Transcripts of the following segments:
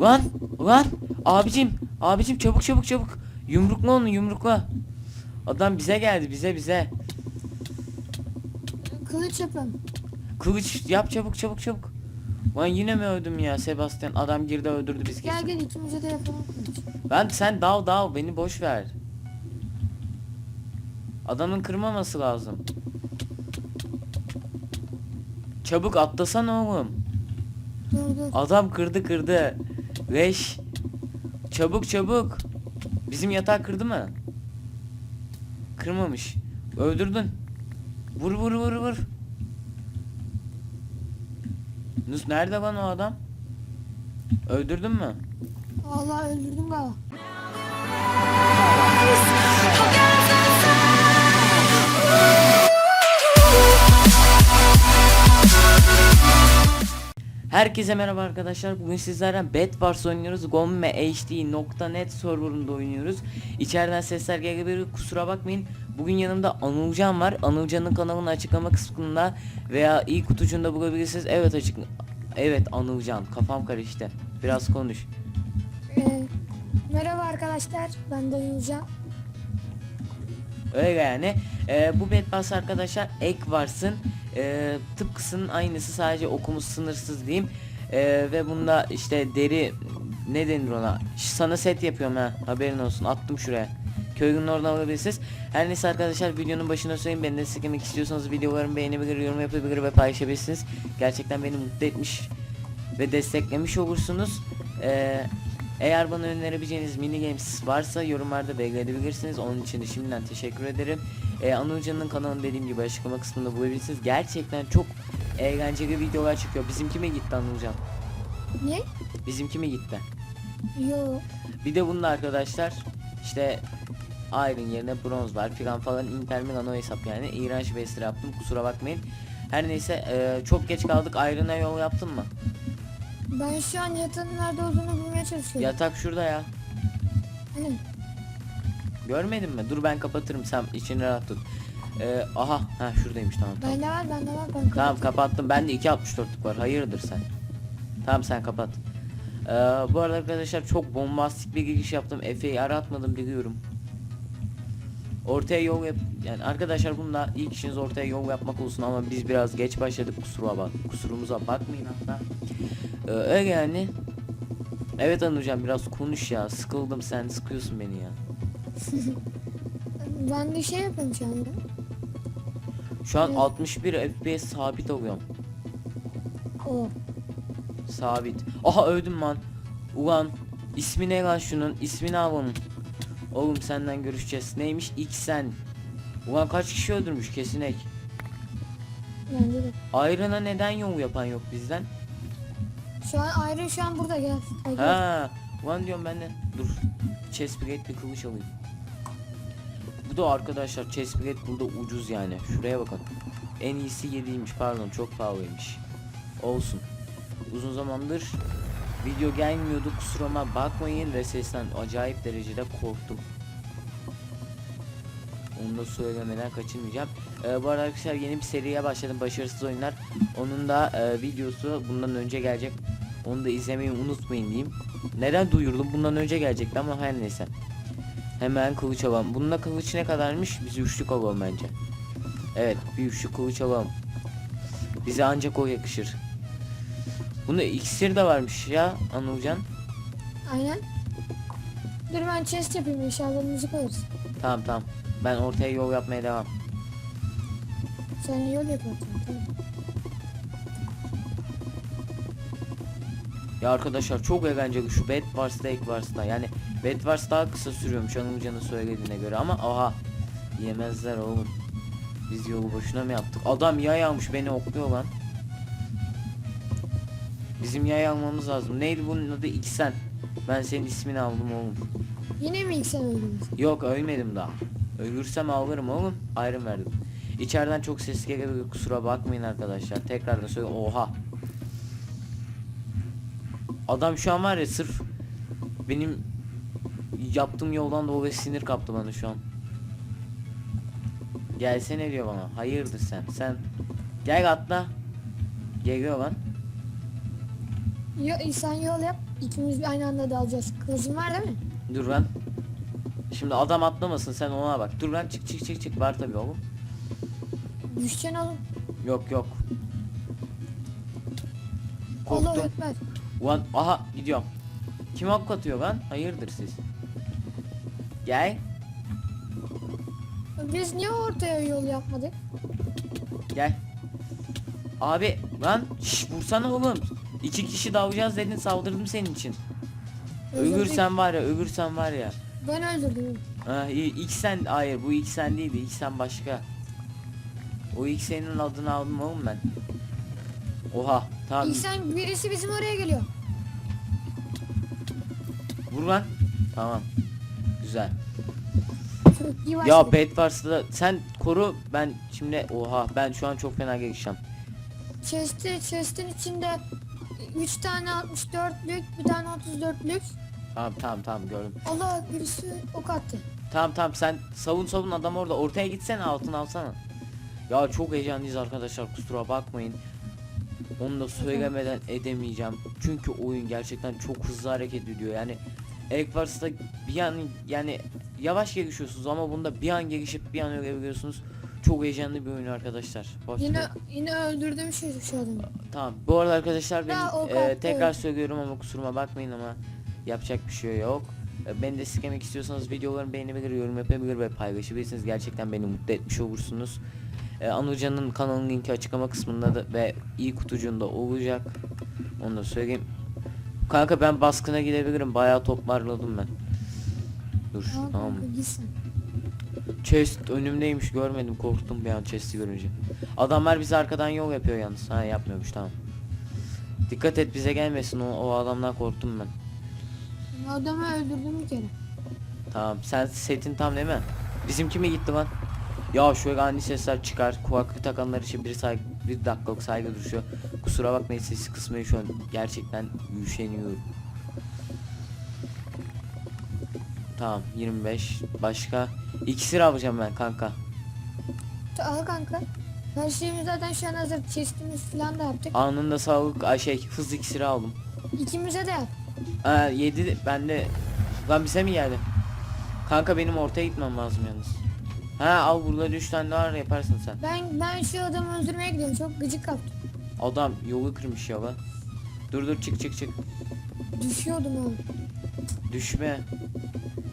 Lan lan abicim abicim çabuk çabuk çabuk yumrukla onu yumrukla. Adam bize geldi bize bize. Kılıç yapın. Kılıç yap çabuk çabuk çabuk. Lan yine mi öldüm ya Sebastian adam girdi öldürdü biz Gel geçti. gel ikimize de yapalım kılıç. Ben sen dal dal beni boş ver. Adamın kırmaması lazım. Çabuk atlasana oğlum. Dur dur. Adam kırdı kırdı. Leş. Çabuk çabuk. Bizim yatağı kırdı mı? Kırmamış. Öldürdün. Vur vur vur vur. Nus nerede lan o adam? Öldürdün mü? Allah öldürdüm galiba. Herkese merhaba arkadaşlar. Bugün sizlerden Bed Wars oynuyoruz. GommeHD.net serverında oynuyoruz. İçeriden sesler gelebilir. Kusura bakmayın. Bugün yanımda Anılcan var. Anılcan'ın kanalının açıklama kısmında veya iyi kutucuğunda bulabilirsiniz. Evet açık. Evet Anılcan. Kafam karıştı. Biraz konuş. Ee, merhaba arkadaşlar. Ben de Yılcan. Öyle yani. Ee, bu Bed Wars arkadaşlar ek varsın. Ee, tıpkısının aynısı sadece okumuz sınırsız diyeyim. Ee, ve bunda işte deri ne denir ona? Sana set yapıyorum ha. Haberin olsun. Attım şuraya. Köyün oradan alabilirsiniz. Her neyse arkadaşlar videonun başına söyleyeyim. Beni desteklemek istiyorsanız videolarımı beğenebilir, yorum yapabilir ve paylaşabilirsiniz. Gerçekten beni mutlu etmiş ve desteklemiş olursunuz. Ee, eğer bana önerebileceğiniz mini games varsa yorumlarda belirleyebilirsiniz. Onun için de şimdiden teşekkür ederim. Ee, Anıl Can'ın kanalını dediğim gibi açıklama kısmında bulabilirsiniz. Gerçekten çok eğlenceli videolar çıkıyor. Bizimki mi gitti Anıl Can? Ne? Bizimki mi gitti? Yo. Bir de bunda arkadaşlar işte Iron yerine bronz var filan falan Inter Milan o hesap yani iğrenç bir yaptım kusura bakmayın her neyse e, çok geç kaldık Iron'a yol yaptın mı? Ben şu an yatağın nerede olduğunu bulmaya çalışıyorum. Yatak şurada ya Hani? görmedin mi? Dur ben kapatırım sen içini rahat tut E, aha ha şuradaymış tamam tamam Bende var bende var. Ben Tamam kapattım bende 2.64'lük var hayırdır sen Tamam sen kapat Ee, bu arada arkadaşlar çok bombastik bir giriş yaptım Efe'yi aratmadım biliyorum Ortaya yol yap yani arkadaşlar bunda ilk işiniz ortaya yol yapmak olsun ama biz biraz geç başladık kusura bak kusurumuza bakmayın hatta ee, öyle yani Evet Anurcan biraz konuş ya sıkıldım sen sıkıyorsun beni ya Ben de şey yapıyorum şu anda. Şu an Evet. 61 FPS sabit alıyorum O. Sabit. Aha öldüm lan. Ulan ismi ne lan şunun? İsmini al onun. Oğlum senden görüşeceğiz. Neymiş? Xen. Ulan kaç kişi öldürmüş kesin ek. Bende de. Ayrına neden yol yapan yok bizden? Şu an ayrı şu an burada gel. Ay, gel. Ha. Ulan diyorum ben de. Dur. Chestplate bir kılıç alayım. Bu da arkadaşlar chestplate burada ucuz yani. Şuraya bakın. En iyisi 7'ymiş pardon çok pahalıymış. Olsun. Uzun zamandır video gelmiyordu kusuruma bakmayın ve sesten acayip derecede korktum. Onu da söylemeden kaçınmayacağım. Ee, bu arada arkadaşlar yeni bir seriye başladım başarısız oyunlar. Onun da e, videosu bundan önce gelecek. Onu da izlemeyi unutmayın diyeyim. Neden duyurdum? Bundan önce gelecekti ama her neyse. Hemen kılıç alalım. Bununla kılıç ne kadarmış? Biz üçlük alalım bence. Evet bir üçlük kılıç alalım. Bize ancak o yakışır. Bunda iksir de varmış ya Anılcan. Aynen. Dur ben chest yapayım inşallah müzik alırız. Tamam tamam. Ben ortaya yol yapmaya devam. Sen yol yapıyorsun. Tamam. Ya arkadaşlar çok eğlenceli şu Bed Wars'ta Ek Wars'ta. Yani Bed Wars daha kısa sürüyormuş Anılcan'ın söylediğine göre ama aha yemezler oğlum. Biz yolu boşuna mı yaptık? Adam yay almış beni okluyor lan. Bizim yay almamız lazım. Neydi bunun adı? İksen. Ben senin ismini aldım oğlum. Yine mi ilk sen öldün? Yok ölmedim daha. Ölürsem alırım oğlum. Ayrım verdim. İçeriden çok ses gelebilir kusura bakmayın arkadaşlar. Tekrardan söyle. Oha. Adam şu an var ya sırf benim yaptığım yoldan dolayı sinir kaptı bana şu an. Gelsene diyor bana. Hayırdır sen? Sen gel atla. Geliyor lan. Yo, sen yol yap. İkimiz aynı anda dalacağız. Kılıcın var değil mi? Dur lan. Şimdi adam atlamasın sen ona bak. Dur lan çık çık çık çık var tabii oğlum. Düşeceksin oğlum. Yok yok. Allah Korktum. ekber. Ulan aha gidiyorum. Kim ok atıyor lan? Hayırdır siz? Gel. Biz niye ortaya yol yapmadık? Gel. Abi lan şş, vursana oğlum. İki kişi dalacağız dedin saldırdım senin için. Öldürdük. Ölürsen var ya ölürsen var ya. Ben öldürdüm. Ha, ilk sen hayır bu ilk sen değildi ilk sen başka. O ilk senin adını aldım oğlum ben. Oha tamam İhsan birisi bizim oraya geliyor. vur lan. Tamam. Güzel. Çok Ya başladık. Bedwars'ta sen koru ben şimdi oha ben şu an çok fena gelişeceğim. Chest'i, chest'in içinde 3 tane 64'lük, bir tane 34'lük. Tamam tamam tamam gördüm. Allah birisi ok attı. Tamam tamam sen savun savun adam orada ortaya gitsene altını alsana. Ya çok heyecanlıyız arkadaşlar kusura bakmayın. Onu da söylemeden edemeyeceğim. Çünkü oyun gerçekten çok hızlı hareket ediyor. Yani Ekvars'ta bir an yani yavaş gelişiyorsunuz ama bunda bir an gelişip bir an ölebiliyorsunuz. Çok heyecanlı bir oyun arkadaşlar. Hoş Yine yine öldürdüm şu, şu adamı. Tamam. Bu arada arkadaşlar ben o e, tekrar söylüyorum ama kusuruma bakmayın ama yapacak bir şey yok. E, beni desteklemek istiyorsanız videolarımı beğenebilir, yorum yapabilir ve paylaşabilirsiniz. Gerçekten beni mutlu etmiş olursunuz. E, Anurcan'ın kanalının linki açıklama kısmında da ve iyi kutucuğunda olacak. Onu da söyleyeyim. Kanka ben baskına gidebilirim. Bayağı toparladım ben. Dur Tamam, tamam mı? kanka, gitsin. Chest önümdeymiş görmedim korktum bir an chest'i görünce. Adamlar bize arkadan yol yapıyor yalnız. Ha yapmıyormuş tamam. Dikkat et bize gelmesin o, o adamdan korktum ben. Adamı öldürdüm bir kere. Tamam sen setin tam değil mi? Bizimki mi gitti lan? Ya şöyle ani sesler çıkar. Kulaklık takanlar için bir saygı, bir dakikalık saygı duruşu. Kusura bakmayın sesi kısmayı şu an gerçekten üşeniyorum. Tamam 25 başka iksir alacağım ben kanka. Al kanka. Her şeyimiz zaten şu an hazır. Chest'imiz falan da yaptık. Anında sağlık ay şey hız iksiri aldım. İkimize de yap. Aa 7 bende lan bize mi geldi? Kanka benim ortaya gitmem lazım yalnız. Ha al burada 3 tane daha yaparsın sen. Ben ben şu adamı öldürmeye gidiyorum. Çok gıcık kaptım. Adam yolu kırmış ya lan. Dur dur çık çık çık. Düşüyordum oğlum. Düşme.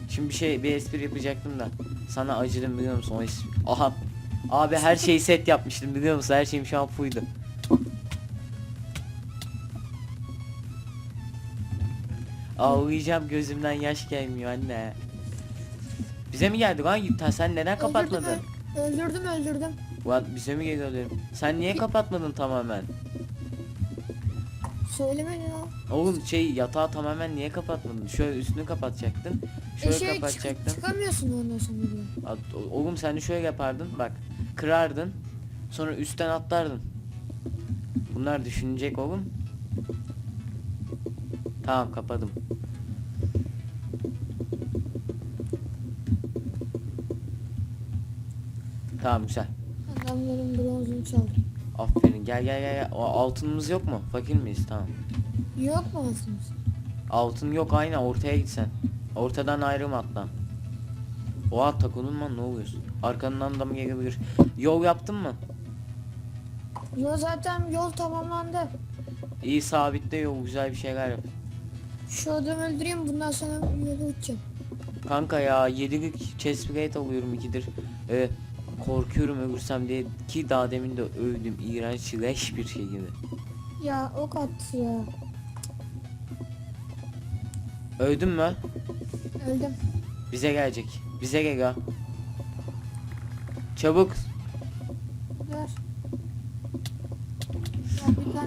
Şimdi bir şey bir espri yapacaktım da. Sana acıdım biliyor musun o espri. Aha. Abi her şeyi set yapmıştım biliyor musun? Her şeyim şu an fuydu. Ağlayacağım gözümden yaş gelmiyor anne. Bize mi geldi lan? Ta sen neden kapatmadın? Öldürdüm, öldürdüm. Ulan bize mi geliyor diyorum. Sen niye kapatmadın tamamen? Söylemedin o. Oğlum şey yatağı tamamen niye kapatmadın? Şöyle üstünü kapatacaktın. E Şöyle şey çık- kapatacaktın. çıkamıyorsun ondan sonra Oğlum sen de şöyle yapardın. Bak kırardın. Sonra üstten atlardın. Bunlar düşünecek oğlum. Tamam kapadım. Tamam güzel. Adamların bronzunu çaldım. Aferin gel gel gel. gel. O altınımız yok mu? Fakir miyiz? Tamam. Yok mu aslında? Altın yok aynen ortaya gitsen. Ortadan ayrım atla. Oha takılın lan ne oluyorsun? Arkandan da mı gelebilir? Yol yaptın mı? Yo zaten yol tamamlandı. İyi sabitle yol güzel bir şeyler yap. Şu adamı öldüreyim bundan sonra yola uçacağım. Kanka ya 7'lik chest plate alıyorum 2'dir. Ee, korkuyorum ölürsem diye ki daha demin de övdüm iğrenç leş bir şekilde. Ya ok attı ya. Övdün mü? Öldüm. Bize gelecek. Bize gel. Çabuk. Ver.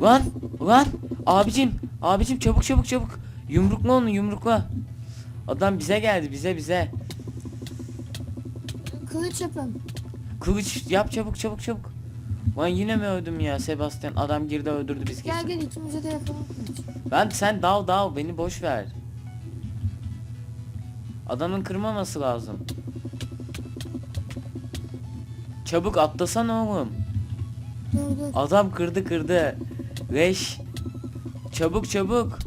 Lan lan abicim abicim çabuk çabuk çabuk. Yumrukla onu yumrukla. Adam bize geldi bize bize. Kılıç yapın. Kılıç yap çabuk çabuk çabuk. Lan yine mi öldüm ya Sebastian? Adam girdi öldürdü biz Gel kesin. gel ikimize de yapalım. Ben sen dal dal beni boş ver. Adamın kırmaması lazım. Çabuk atlasana oğlum. Dur dur. Adam kırdı kırdı. Leş. Çabuk çabuk.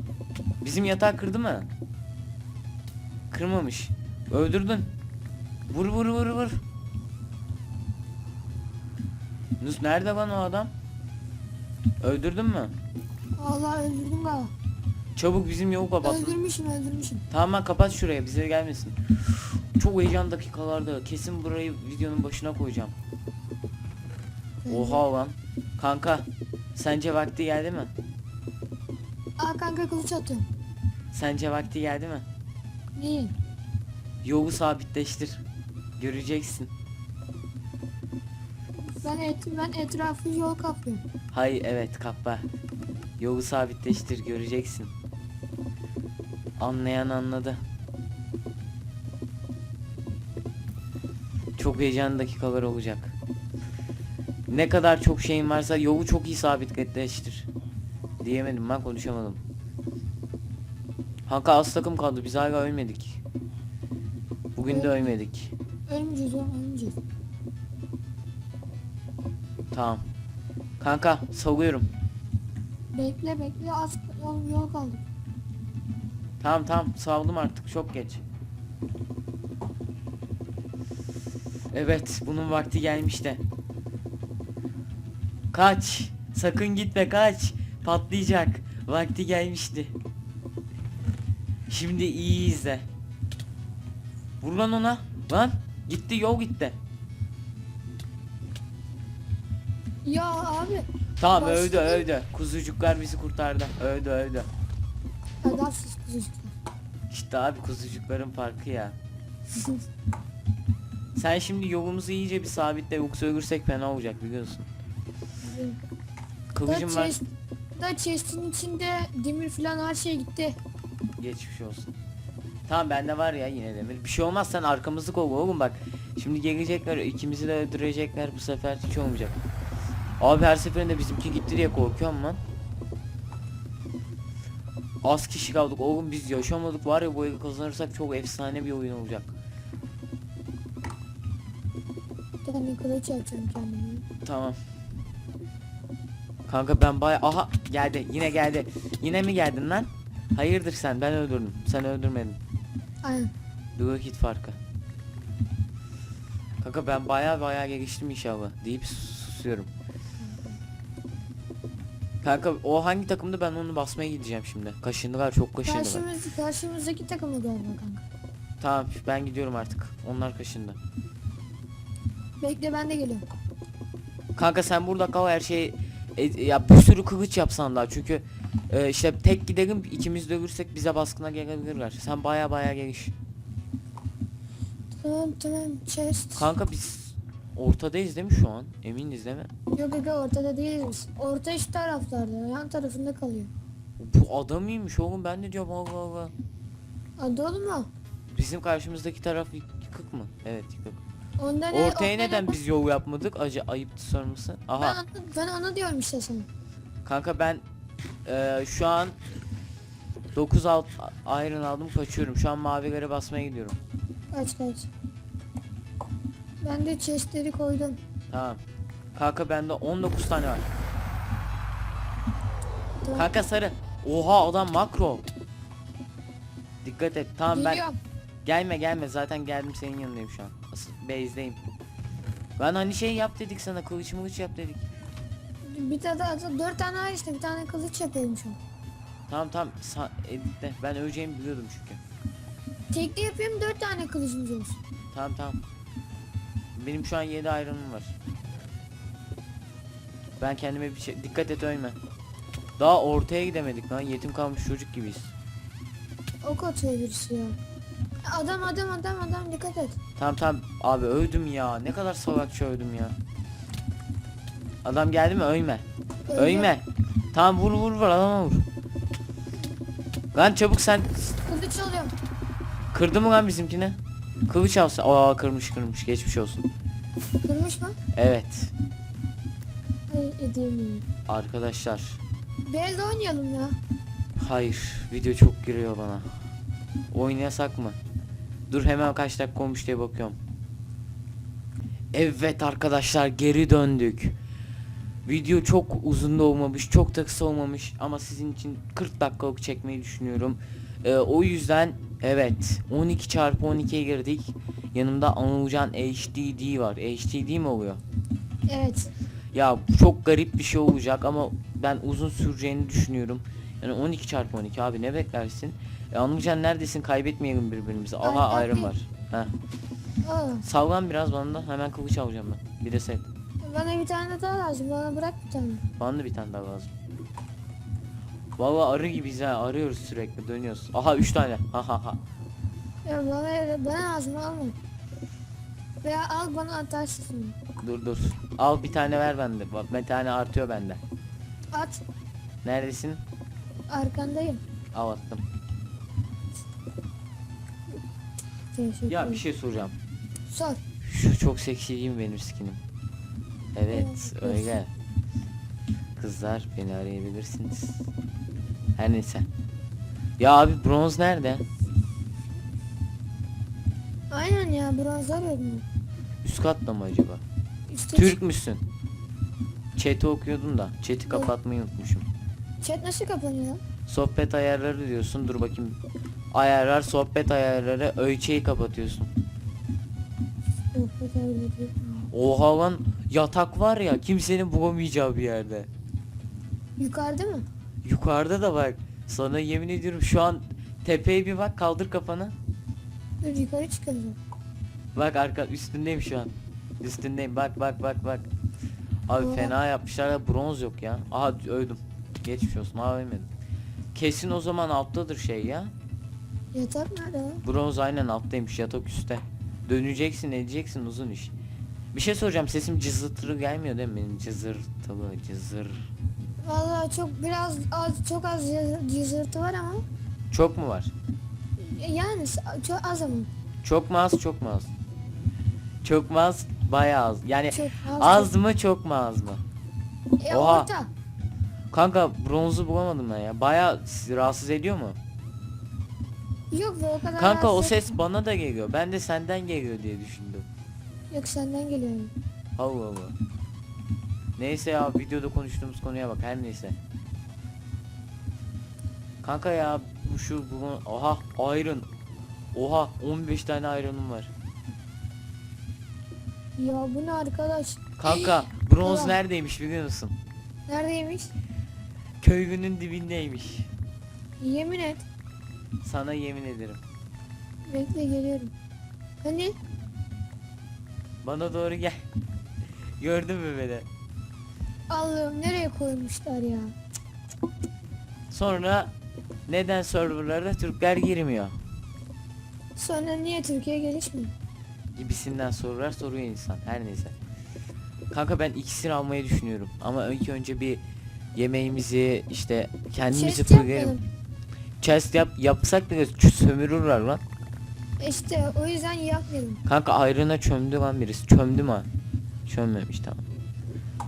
Bizim yatağı kırdı mı? Kırmamış. Öldürdün. Vur vur vur vur. Nus nerede lan o adam? Öldürdün mü? Allah öldürdüm galiba. Çabuk bizim yolu kapat. Öldürmüşüm öldürmüşüm. Tamam kapat şuraya bize gelmesin. Çok heyecan dakikalarda. Kesin burayı videonun başına koyacağım. Oha lan. Kanka sence vakti geldi mi? Aa kanka kılıç atıyorum. Sence vakti geldi mi? Neyin? Yolu sabitleştir. Göreceksin. Ben et, ben etrafı yol kapıyorum. Hay evet kappa. Yolu sabitleştir göreceksin. Anlayan anladı. Çok heyecanlı dakikalar olacak. Ne kadar çok şeyin varsa yolu çok iyi sabitleştir. Diyemedim ben konuşamadım. Hanka az takım kaldı biz hala ölmedik. Bugün de ölmedik. Ölmeyeceğiz oğlum ölmeyeceğiz. Tamam. Kanka salıyorum. Bekle bekle az yol, yol kaldı. Tamam tamam saldım artık çok geç. Evet bunun vakti gelmiş de. Kaç. Sakın gitme kaç. Patlayacak. Vakti gelmişti. Şimdi iyi izle. Vur lan ona. Lan. Gitti yol gitti. Ya abi Tamam Başladı. öldü öldü. Kuzucuklar bizi kurtardı. Öldü öldü. adamsız kuzucuklar. İşte abi kuzucukların farkı ya. Sen şimdi yolumuzu iyice bir sabitle yoksa ölürsek fena olacak biliyorsun. Da Kılıcım var. chest, da chest'in içinde demir falan her şey gitti. Geçmiş olsun. Tamam bende var ya yine demir. Bir şey olmaz sen arkamızı kol oğlum bak. Şimdi gelecekler ikimizi de öldürecekler bu sefer hiç olmayacak. Abi her seferinde bizimki gitti diye korkuyorum lan. Az kişi kaldık oğlum biz yaşamadık var ya bu eli kazanırsak çok efsane bir oyun olacak. Tane kılıç yapacağım kendime. Tamam. Kanka ben bay aha geldi yine geldi. Yine mi geldin lan? Hayırdır sen ben öldürdüm. Sen öldürmedin. Aynen. Dual hit farkı. Kanka ben baya baya geliştim inşallah deyip susuyorum. Kanka o hangi takımda ben onu basmaya gideceğim şimdi. Kaşındılar çok kaşındılar. Karşımız, karşımızdaki takımı galiba kanka. Tamam ben gidiyorum artık. Onlar kaşındı. Bekle ben de geliyorum. Kanka sen burada kal her şey e, ya bir sürü kılıç yapsan daha çünkü e, işte tek gidelim ikimiz de ölürsek bize baskına gelebilirler. Sen baya baya geliş. Tamam tamam chest. Kanka biz ortadayız değil mi şu an? Eminiz değil mi? Yok yok ortada değiliz. Orta üst taraflarda yan tarafında kalıyor. Bu adam iyiymiş oğlum ben de diyorum Allah Allah. Adı oğlum mu? Bizim karşımızdaki taraf yık- yıkık mı? Evet yıkık. Onda ne? Ortaya onda neden ne- biz yol yapmadık? Acı ayıptı sorması. Ben, Aha onu- ben onu diyorum işte sana. kanka ben e, şu an 9 alt iron aldım kaçıyorum. Şu an mavilere basmaya gidiyorum. Kaç kaç. Ben de chestleri koydum. Tamam. Kanka bende 19 tane var. Tamam. Kanka sarı. Oha adam makro. Dikkat et. Tamam ben Geliyorum. gelme gelme zaten geldim senin yanındayım şu an. Asıl base'deyim. Ben hani şey yap dedik sana kılıç mılıç yap dedik. Bir tane daha dört tane var işte bir tane kılıç yapıyorum şu an. Tamam tamam sa- editle. Ben öleceğimi biliyordum çünkü. Tekli yapıyorum dört tane kılıcımız olsun. Tamam tamam. Benim şu an 7 iron'um var. Ben kendime bir şey dikkat et ölme. Daha ortaya gidemedik lan yetim kalmış çocuk gibiyiz. Ok atıyor birisi ya. Adam adam adam adam dikkat et. Tamam tamam abi öldüm ya. Ne kadar salakça öldüm ya. Adam geldi mi ölme. Öldü. Ölme. Tamam vur vur vur adama vur. Lan çabuk sen Kılıç alıyorum. kırdı mı lan bizimkini? Kılıç alsa. Aa kırmış kırmış geçmiş olsun. Kırmış mı? Evet. Ay. Arkadaşlar. Beyaz oynayalım ya. Hayır video çok giriyor bana. Oynayasak mı? Dur hemen kaç dakika olmuş diye bakıyorum. Evet arkadaşlar geri döndük. Video çok uzun da olmamış, çok da kısa olmamış ama sizin için 40 dakikalık çekmeyi düşünüyorum. Ee, o yüzden evet 12 çarpı 12'ye girdik. Yanımda Anılcan HDD var. HDD mi oluyor? Evet. Ya çok garip bir şey olacak ama ben uzun süreceğini düşünüyorum. Yani 12 çarpı 12 abi ne beklersin? E, Anılcan neredesin? Kaybetmeyelim birbirimizi. Aha Ay, ayrım abi. var. Heh. Aa, Sallan biraz bana da hemen kılıç alacağım ben. Bir de set. bana bir tane daha lazım. Bana bırak bir tane. Bana da bir tane daha lazım. Valla arı gibiyiz ha arıyoruz sürekli dönüyoruz. Aha 3 tane. Ha ha ha. Ya bana, bana lazım alma. Veya al bana atarsın. Dur dur. Al bir tane ver bende. Bak bir tane artıyor bende. At. Neredesin? Arkandayım. Al attım. Teşekkür Ya bir şey soracağım. Sor. Şu çok seksi değil mi benim skinim? Evet Evet, öyle. Kızlar beni arayabilirsiniz. Her neyse. Ya abi bronz nerede? Aynen ya bronz arıyordum. ben. Üst katta mı acaba? İşte Türk müsün? Chat'i okuyordum da. Chat'i kapatmayı unutmuşum. Chat nasıl kapanıyor? Sohbet ayarları diyorsun. Dur bakayım. Ayarlar, sohbet ayarları, ölçeği kapatıyorsun. Sohbet ayarları. Oha lan yatak var ya kimsenin bulamayacağı bir yerde. Yukarıda mı? Yukarıda da bak. Sana yemin ediyorum şu an tepeye bir bak kaldır kafanı. Dur yukarı çıkalım. Bak arka üstündeyim şu an. Üstündeyim bak bak bak bak. Abi Oha. fena yapmışlar da bronz yok ya. Aha öldüm. Geçmiş olsun abi ölmedim. Kesin o zaman alttadır şey ya. Yatak nerede? Bronz aynen alttaymış yatak üstte. Döneceksin edeceksin uzun iş. Bir şey soracağım sesim cızırtılı gelmiyor değil mi benim cızırtılı cızır. Vallahi çok biraz az çok az cız- cızırtı var ama Çok mu var? yani s- çok az ama. Çok mu az çok mu az? Çok mu az bayağı az. Yani Çok az. az mı çok mu az mı? E, Oha. orta. Kanka bronzu bulamadım ben ya. Bayağı rahatsız ediyor mu? Yok be o kadar Kanka o ses etmiyor. bana da geliyor. Ben de senden geliyor diye düşündüm. Yok senden geliyor. Allah Allah. Neyse ya videoda konuştuğumuz konuya bak her neyse. Kanka ya bu şu bu oha iron. Oha 15 tane iron'um var. Ya bu ne arkadaş? Kanka bronz neredeymiş biliyor musun? Neredeymiş? Köyünün dibindeymiş. Yemin et. Sana yemin ederim. Bekle geliyorum. Hani? Bana doğru gel. Gördün mü beni? Allah'ım nereye koymuşlar ya? Sonra neden serverlara Türkler girmiyor? Sonra niye Türkiye gelişmiyor? Gibisinden sorular soruyor insan. Her neyse. Kanka ben iksir almayı düşünüyorum. Ama ilk önce bir yemeğimizi işte kendimizi Chest yapmayalım. Chest yap yapsak da ç- sömürürler lan. İşte o yüzden yapmayalım. Kanka ayrına çömdü lan birisi. Çömdü mü? Çömmemiş tamam.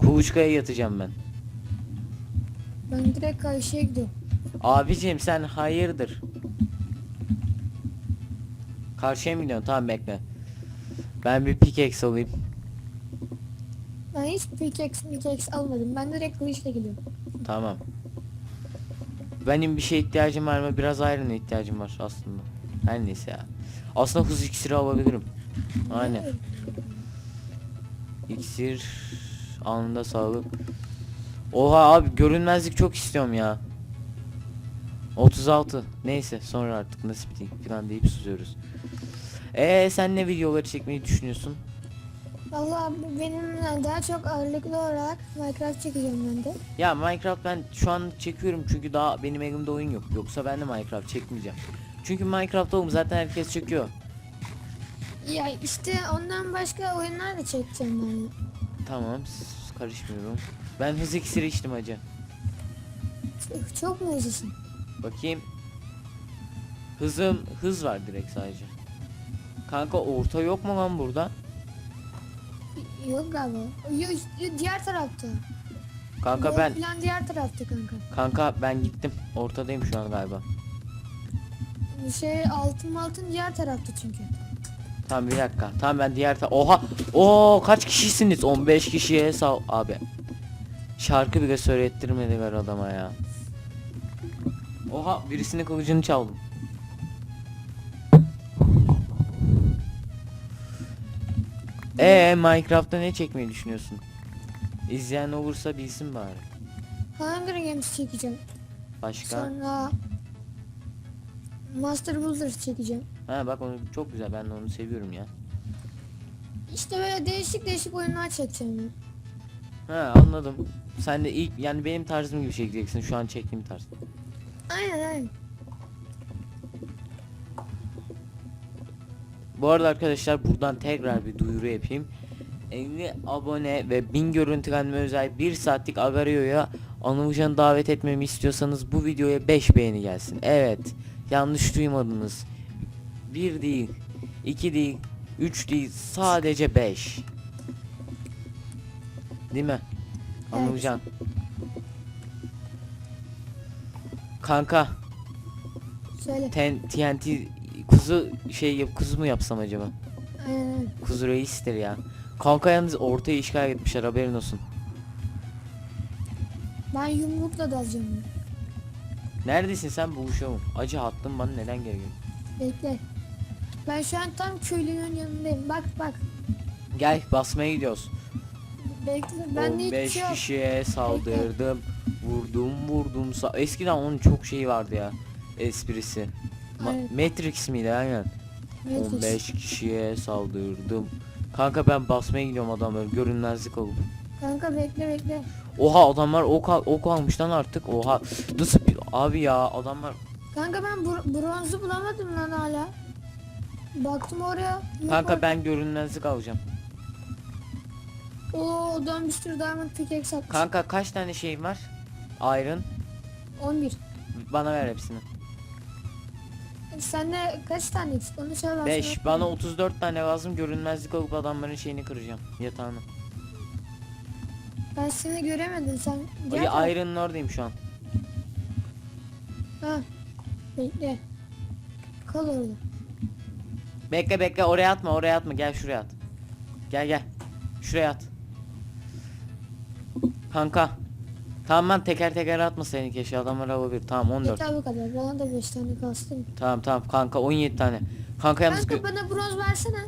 Kuluçkaya yatacağım ben. Ben direkt karşıya gidiyorum. Abicim sen hayırdır? Karşıya mı gidiyorsun? Tamam bekle. Ben bir pickaxe alayım. Ben hiç pickaxe pickaxe almadım. Ben direkt kılıçla gidiyorum. Tamam. Benim bir şey ihtiyacım var mı? Biraz iron'a ihtiyacım var aslında. Her neyse ya. Aslında hız iksiri alabilirim. Aynen. İksir anında sağlık. Oha abi görünmezlik çok istiyorum ya. 36. Neyse sonra artık nasip değil falan deyip susuyoruz. Eee sen ne videoları çekmeyi düşünüyorsun? Vallahi bu benim daha çok ağırlıklı olarak Minecraft çekeceğim ben de. Ya Minecraft ben şu an çekiyorum çünkü daha benim elimde oyun yok. Yoksa ben de Minecraft çekmeyeceğim. Çünkü Minecraft oğlum zaten herkes çekiyor. Ya işte ondan başka oyunlar da çekeceğim ben. Tamam karışmıyorum. Ben hız iksiri içtim acı. Çok, çok mu hızlısın? Bakayım. Hızım hız var direkt sadece. Kanka orta yok mu lan burada? Yok galiba. Yok, diğer tarafta. Kanka Yol ben Plan diğer tarafta kanka. kanka ben gittim. Ortadayım şu an galiba. Şey altın altın diğer tarafta çünkü. Tamam bir dakika. Tamam ben diğer ta Oha! Oo kaç kişisiniz? 15 kişiye sağ abi. Şarkı bile söylettirmediler adama ya. Oha birisinin kılıcını çaldım. Ee Minecraft'ta ne çekmeyi düşünüyorsun? İzleyen olursa bilsin bari. Hunger Games çekeceğim. Başka? Sonra Master Builder çekeceğim. Ha bak onu çok güzel ben de onu seviyorum ya. İşte böyle değişik değişik oyunlar çekeceğim. Ha anladım. Sen de ilk yani benim tarzım gibi çekeceksin şu an çektiğim tarz. Aynen aynen. Bu arada arkadaşlar buradan tekrar bir duyuru yapayım. 50 abone ve 1000 görüntülenme özel 1 saatlik Agario'ya Anılcan'ı davet etmemi istiyorsanız bu videoya 5 beğeni gelsin. Evet yanlış duymadınız. 1 değil 2 değil 3 değil sadece 5. Değil mi? Anılcan. Kanka Söyle. ten, TNT kuzu şey yap kuzu mu yapsam acaba? Aynen. Kuzu reistir ya. Kanka yalnız ortaya işgal etmişler haberin olsun. Ben yumrukla dalacağım. Neredesin sen buluşalım. Acı hattın bana neden geliyor? Bekle. Ben şu an tam köylünün yanındayım. Bak bak. Gel basmaya gidiyoruz. Bekle. Ben de hiçbir 15 şey yok. kişiye saldırdım. Vurdum vurdum. Sa- Eskiden onun çok şeyi vardı ya. Esprisi. Ma- Aynen. Matrix miydi aynen. Matrix. 15 kişiye saldırdım. Kanka ben basmaya gidiyorum adamları görünmezlik alıp. Kanka bekle bekle. Oha adamlar ok, al- ok almış lan artık. Oha. Nasıl bir abi ya adamlar. Kanka ben bro- bronzu bulamadım lan hala. Baktım oraya. yok Kanka ben görünmezlik alacağım. Oo odan bir sürü diamond pickaxe atmış. Kanka kaç tane şeyin var? Iron. 11. Bana ver hepsini. Sende kaç tane eksik? Onu söyle ben 5. sana- Bana 34 tane lazım. Görünmezlik alıp adamların şeyini kıracağım. Yatağını. Ben seni göremedim sen. Gel. Ay, Iron'ın oradayım şu an. Ha. Bekle. Kal orada. Bekle bekle oraya atma oraya atma gel şuraya at. Gel gel. Şuraya at. Kanka. Tamam ben teker teker atma seni keşke adamlar alabilir. Tamam 14. Yeter bu kadar. Bana da 5 tane kastım. Tamam tamam kanka 17 tane. Kanka yalnız Kanka bana bronz versene.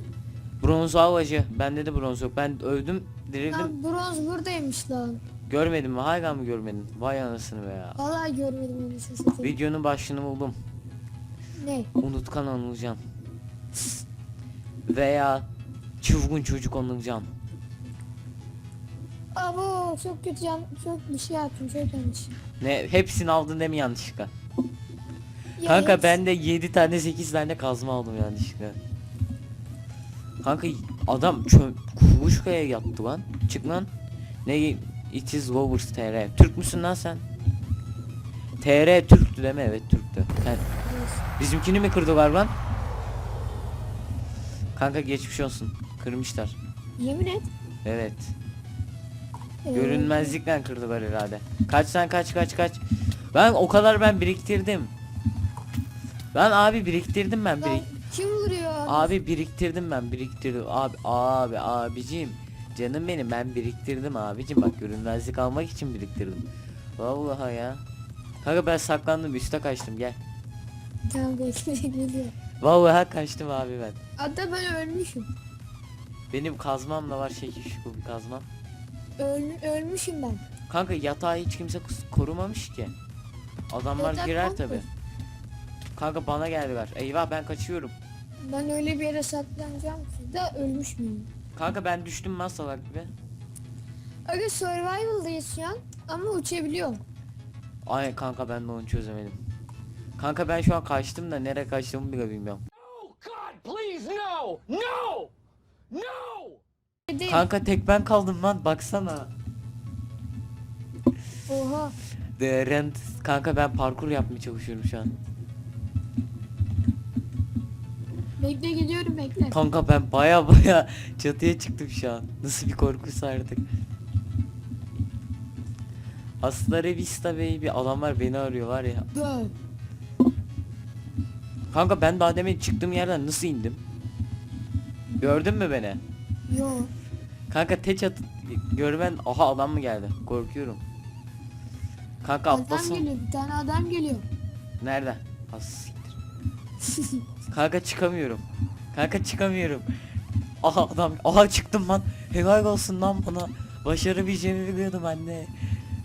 bronz al acı. Bende de bronz yok. Ben öldüm dirildim. Lan bronz buradaymış lan. Görmedin mi? Hala mı görmedin? Vay anasını be ya. Vallahi görmedim onu satayım. Videonun başlığını buldum. Ne? Unutkan Anılcan. Veya çılgın çocuk Anılcan. Abo çok kötü yan çok bir şey yaptım çok yanlış. Ne hepsini aldın değil mi yanlışlıkla? Ya Kanka yes. ben de 7 tane 8 tane kazma aldım yanlışlıkla. Kanka adam çöm kuluçkaya yattı lan. Çık lan. Ne it is lovers tr. Türk müsün lan sen? TR Türktü değil mi? Evet Türktü. Sen, bizimkini mi kırdılar lan? Kanka geçmiş olsun. Kırmışlar. Yemin et. Evet. Ee, Görünmezlikten kırdılar herhalde. Kaç sen kaç kaç kaç. Ben o kadar ben biriktirdim. Ben abi biriktirdim ben birik. kim vuruyor? Abi biriktirdim ben biriktirdim. Abi abi abicim. Canım benim ben biriktirdim abicim bak görünmezlik almak için biriktirdim. Vallahi ya. Kanka ben saklandım üste kaçtım gel. Tamam bekle geliyor. Vallahi kaçtım abi ben. Hatta ben ölmüşüm. Benim kazmam da var şekil şu bir kazmam. Öl, ölmüşüm ben. Kanka yatağı hiç kimse korumamış ki. Adamlar Yatak girer tabi. Kanka bana geldiler. Eyvah ben kaçıyorum. Ben öyle bir yere saklanacağım ki de ölmüş müyüm? Kanka ben düştüm lan salak gibi. Aga survival'dayız şu an ama uçabiliyorum. Ay kanka ben de onu çözemedim. Kanka ben şu an kaçtım da nereye kaçtığımı bile bilmiyorum. Please no! No! No! Kanka tek ben kaldım lan baksana. Oha. The rent. Kanka ben parkur yapmaya çalışıyorum şu an. Bekle geliyorum bekle. Kanka ben baya baya çatıya çıktım şu an. Nasıl bir korkuysa artık. Hasta Revista baby adamlar beni arıyor var ya. Döv. Kanka ben daha demin çıktığım yerden nasıl indim? Gördün mü beni? Yo. Kanka te çatı görmen aha adam mı geldi? Korkuyorum. Kanka Adam atlasın. geliyor. Bir tane adam geliyor. Nerede? Siktir. Kanka çıkamıyorum. Kanka çıkamıyorum. Aha adam aha çıktım lan. Helal olsun lan bana. Başarabileceğimi biliyordum anne.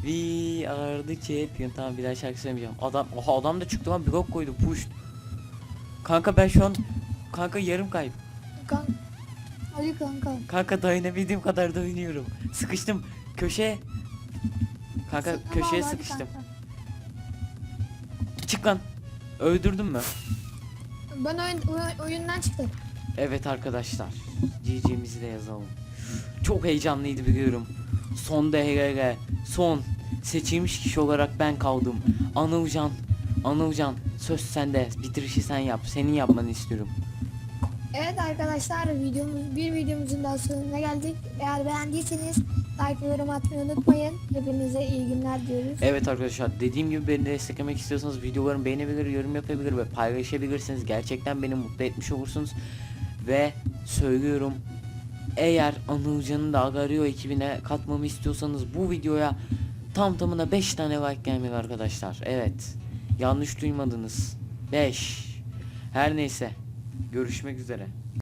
We are the champion. Tamam bir daha şarkı söylemeyeceğim. Adam aha adam da çıktı lan blok koydu push. Kanka ben şu an kanka yarım kayıp. Kan Ali kanka. Kanka dayanabildiğim kadar dayanıyorum. Sıkıştım köşeye. Kanka Sıkma köşeye vallahi sıkıştım. kanka. Çık lan. Öldürdün mü? Ben oyun, oy- oyundan çıktım. Evet arkadaşlar. GG'mizi de yazalım. Çok heyecanlıydı biliyorum. Son DHG. Son. Seçilmiş kişi olarak ben kaldım. Anılcan. Anılcan. Söz sende. Bitirişi sen yap. Senin yapmanı istiyorum. Evet arkadaşlar videomuz bir videomuzun daha sonuna geldik. Eğer beğendiyseniz like yorum atmayı unutmayın. Hepinize iyi günler diyoruz. Evet arkadaşlar dediğim gibi beni desteklemek istiyorsanız videolarımı beğenebilir, yorum yapabilir ve paylaşabilirsiniz. Gerçekten beni mutlu etmiş olursunuz. Ve söylüyorum eğer Anılcan'ın da Agario ekibine katmamı istiyorsanız bu videoya tam tamına 5 tane like gelmeli arkadaşlar. Evet. Yanlış duymadınız. 5. Her neyse. Görüşmek üzere.